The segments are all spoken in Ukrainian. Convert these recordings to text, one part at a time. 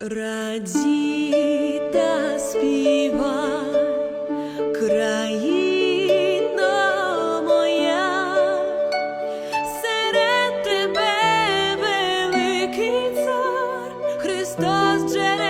Раді та країно моя, серед тебе великий цар, Христос джерело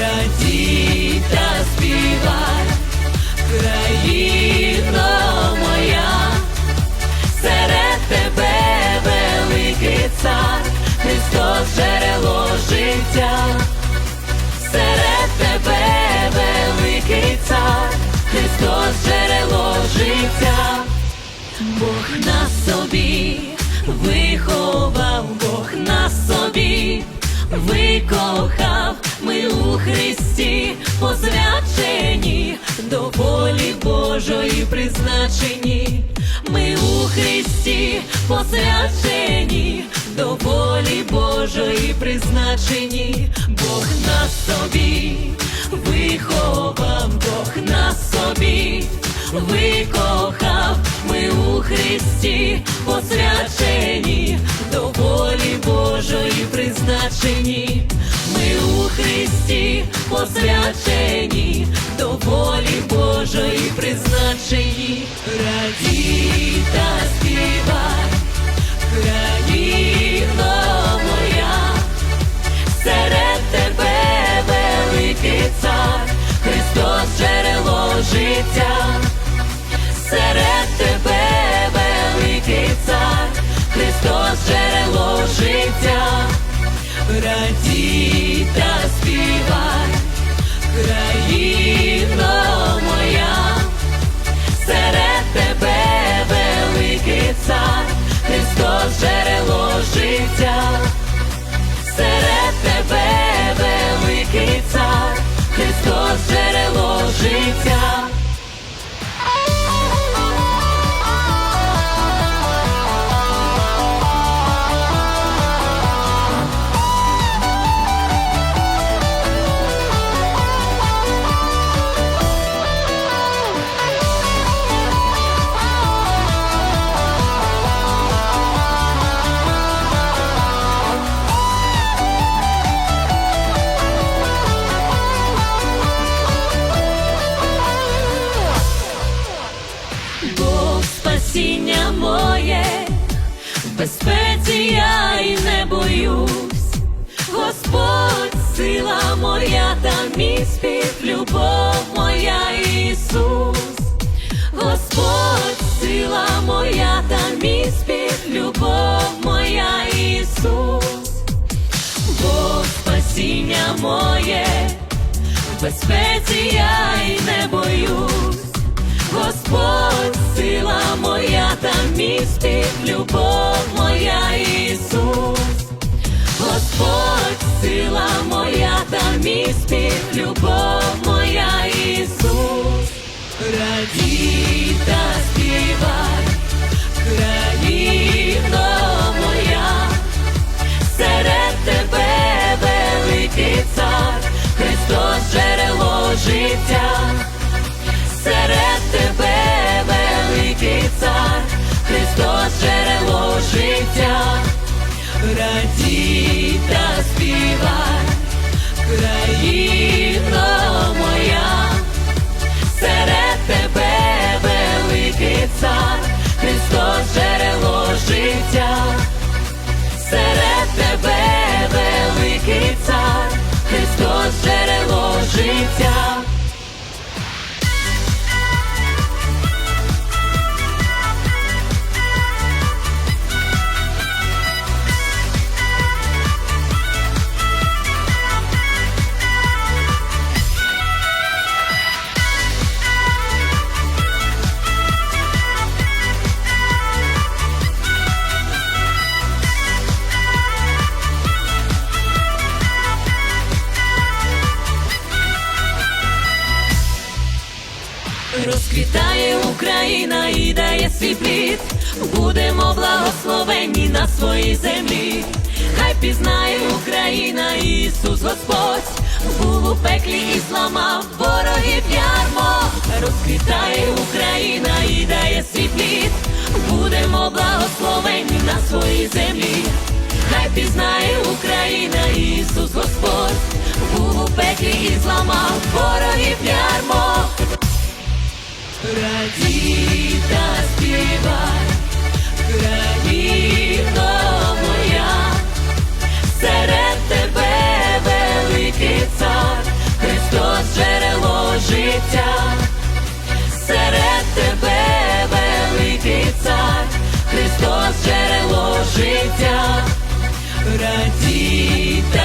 раді та співай, країно моя серед тебе великий цар, Христос джерело життя, серед тебе великий Христос джерело життя, Бог на собі виховав, Бог на собі викохав, ми у Христі посвячені до волі Божої призначені. Ми у Христі посвячені до волі Божої призначені, Бог на собі виховав, Бог на собі викохав, ми у Христі посвячені до волі Божої призначені, Христі посвячені до волі Божої призначені, раді та співай, країно моя, серед тебе великий цар, Христос джерело життя, серед тебе великий цар, Христос джерело життя, раді безпеці я й не боюсь, Господь сила моя та мій спів, любов моя Ісус, Господь сила моя та мій спів, любов моя Ісус, Бог спасіння моє, в безпеці я й не боюсь. Любов моя Ісус, Господь, сила моя та мій спів, любов моя Ісус, радій та співай, країно моя, серед тебе великий цар, Христос джерело життя, серед радій свій плід, будемо благословенні на своїй землі. Хай пізнає Україна, Ісус Господь, був у пеклі і зламав ворогів ярмо. Розквітає Україна і дає свій плід, будемо благословенні на своїй землі. Хай пізнає Україна, Ісус Господь, був у пеклі і зламав ворогів ярмо. Радій тебе великий цар, Христос джерело життя, радій та